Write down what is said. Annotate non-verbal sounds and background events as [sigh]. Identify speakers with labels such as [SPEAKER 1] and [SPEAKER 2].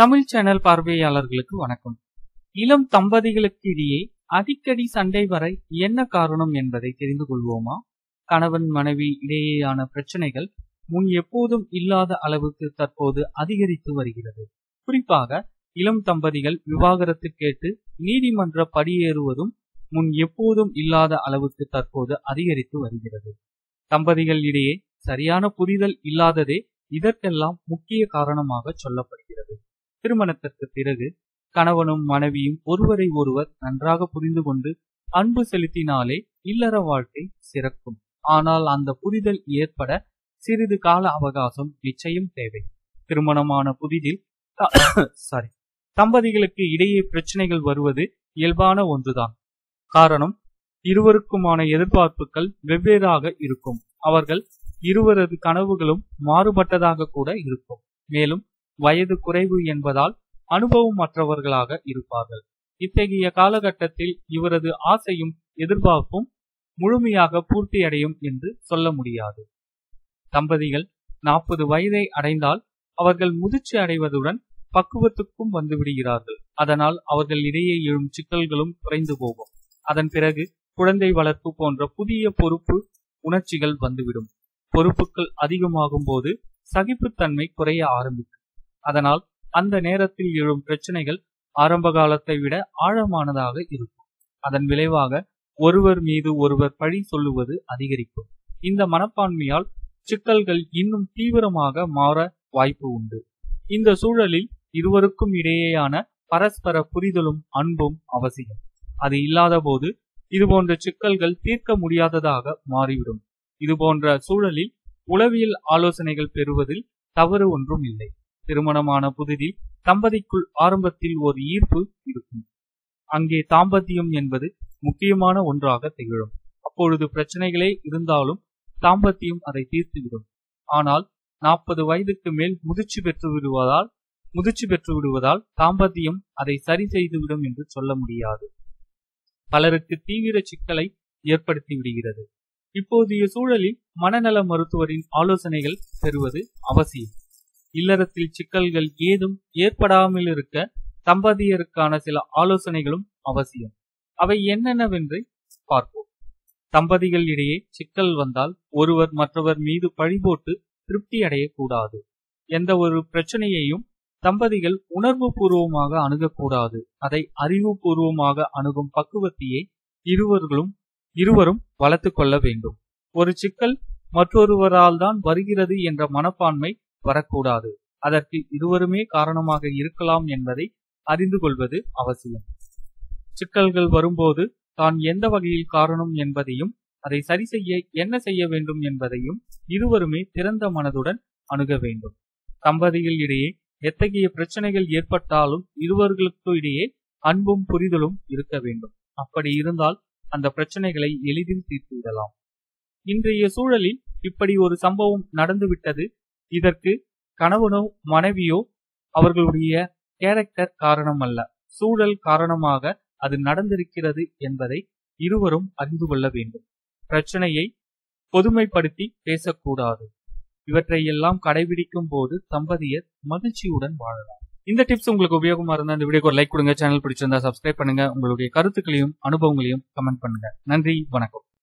[SPEAKER 1] Tamil channel பார்வையாளர்களுக்கு வணக்கம். இளம் தம்பதிகளுக்கு இடையே அடிக்கடி சண்டை வர என்ன காரணம் என்பதை தெரிந்து கொள்வோமா? கணவன் மனைவி இடையேயான பிரச்சனைகள் முன் எப்போதும் இல்லாத அளவுக்கு தற்போது அதிகரித்து வருகிறது. குறிப்பாக இளம் தம்பதிகள் விவாகரத்து கேட்டு நீதிமன்ற படியேறுவதும் முன் எப்போதும் இல்லாத அளவுக்கு தற்போது அதிகரித்து வருகிறது. தம்பதிகள் இடையே சரியான புரிதல் இல்லாததே இதற்கெல்லாம் முக்கிய காரணமாக சொல்லப்படுகிறது. திருமணத்திற்கு பிறகு கணவனும் மனைவியும் ஒருவரை ஒருவர் நன்றாக புரிந்து கொண்டு அன்பு செலுத்தினாலே இல்லற வாழ்க்கை சிறக்கும். ஆனால் அந்த புரிதல் ஏற்பட சிறிது கால அவகாசம் நிச்சயம் தேவை. திருமணமான புதிதில் சாரி [coughs] தம்பதிகளுக்கு இடையே பிரச்சனைகள் வருவது இயல்பான ஒன்றுதான். காரணம் இருவருக்குமான எதிர்பார்ப்புகள் வெவ்வேறாக இருக்கும். அவர்கள் இருவரது கனவுகளும் மாறுபட்டதாக கூட இருக்கும். மேலும் வயது குறைவு என்பதால் அனுபவம் மற்றவர்களாக இருப்பார்கள். இத்தகைய காலகட்டத்தில் இவரது ஆசையும் எதிர்பார்ப்பும் முழுமையாக பூர்த்தியடையும் என்று சொல்ல முடியாது. தம்பதிகள் நாற்பது வயதை அடைந்தால் அவர்கள் முதிர்ச்சி அடைவதுடன் பக்குவத்துக்கும் வந்து விடுகிறார்கள். அதனால் அவர்கள் இடையே எழும் சிக்கல்களும் குறைந்து போகும். அதன் பிறகு குழந்தை வளர்ப்பு போன்ற புதிய பொறுப்பு உணர்ச்சிகள் வந்துவிடும். பொறுப்புகள் அதிகமாகும் போது சகிப்புத்தன்மை குறைய ஆரம்பிக்கும். அதனால் அந்த நேரத்தில் எழும் பிரச்சனைகள் ஆரம்ப காலத்தை விட ஆழமானதாக இருக்கும். அதன் விளைவாக ஒருவர் மீது ஒருவர் பழி சொல்லுவது அதிகரிக்கும். இந்த மனப்பான்மையால் சிக்கல்கள் இன்னும் தீவிரமாக மாற வாய்ப்பு உண்டு. இந்த சூழலில் இருவருக்கும் இடையேயான பரஸ்பர புரிதலும் அன்பும் அவசியம். அது இல்லாத போது இதுபோன்ற சிக்கல்கள் தீர்க்க முடியாததாக மாறிவிடும். இதுபோன்ற சூழலில் உளவியல் ஆலோசனைகள் பெறுவதில் தவறு ஒன்றும் இல்லை. திருமணமான புதிதில் தம்பதிக்குள் ஆரம்பத்தில் ஒரு ஈர்ப்பு இருக்கும். அங்கே தாம்பத்தியம் என்பது முக்கியமான ஒன்றாக திகழும். அப்பொழுது பிரச்சனைகளே இருந்தாலும் தாம்பத்தியம் அதை தீர்த்துவிடும். ஆனால் நாற்பது வயதுக்கு மேல் முதிர்ச்சி பெற்று விடுவதால் முதிர்ச்சி பெற்று விடுவதால் தாம்பத்தியம் அதை சரி செய்துவிடும் என்று சொல்ல முடியாது. பலருக்கு தீவிர சிக்கலை ஏற்படுத்தி விடுகிறது. இப்போதைய சூழலில் மனநல மருத்துவரின் ஆலோசனைகள் பெறுவது அவசியம். இல்லறத்தில் சிக்கல்கள் ஏதும் ஏற்படாமல் இருக்க தம்பதியருக்கான சில ஆலோசனைகளும் அவசியம். அவை என்னென்னவென்று பார்ப்போம். தம்பதிகள் இடையே சிக்கல் வந்தால் ஒருவர் மற்றவர் மீது பழிபோட்டு திருப்தி அடையக்கூடாது. எந்த ஒரு பிரச்சனையையும் தம்பதிகள் உணர்வு பூர்வமாக அணுகக்கூடாது. அதை அறிவுபூர்வமாக அணுகும் பக்குவத்தையே இருவர்களும் இருவரும் வளர்த்து கொள்ள வேண்டும். ஒரு சிக்கல் மற்றொருவரால் தான் வருகிறது என்ற மனப்பான்மை வரக்கூடாது. அதற்கு இருவருமே காரணமாக இருக்கலாம் என்பதை அறிந்து கொள்வது அவசியம். சிக்கல்கள் வரும்போது தான் எந்த வகையில் காரணம் என்பதையும் அதை சரி செய்ய என்ன செய்ய வேண்டும் என்பதையும் இருவருமே திறந்த மனதுடன் அணுக வேண்டும். தம்பதிகள் இடையே எத்தகைய பிரச்சனைகள் ஏற்பட்டாலும் இருவர்களுக்கு இடையே அன்பும் புரிதலும் இருக்க வேண்டும். அப்படி இருந்தால் அந்த பிரச்சனைகளை எளிதில் தீர்த்துவிடலாம் இன்றைய சூழலில் இப்படி ஒரு சம்பவம் நடந்துவிட்டது இதற்கு கணவனோ மனைவியோ அவர்களுடைய கேரக்டர் காரணம் அல்ல சூழல் காரணமாக அது நடந்திருக்கிறது என்பதை இருவரும் அறிந்து கொள்ள வேண்டும். பிரச்சனையை பொதுமைப்படுத்தி பேசக்கூடாது. இவற்றை எல்லாம் கடைபிடிக்கும் போது தம்பதியர் மகிழ்ச்சியுடன் வாழலாம். இந்த டிப்ஸ் உங்களுக்கு உபயோகமா இருந்தா இந்த வீடியோக்கு ஒரு லைக் கொடுங்க சேனல் பிடிச்சிருந்தா சப்ஸ்கிரைப் பண்ணுங்க. உங்களுடைய கருத்துக்களையும் அனுபவங்களையும் கமெண்ட் பண்ணுங்க. நன்றி வணக்கம்.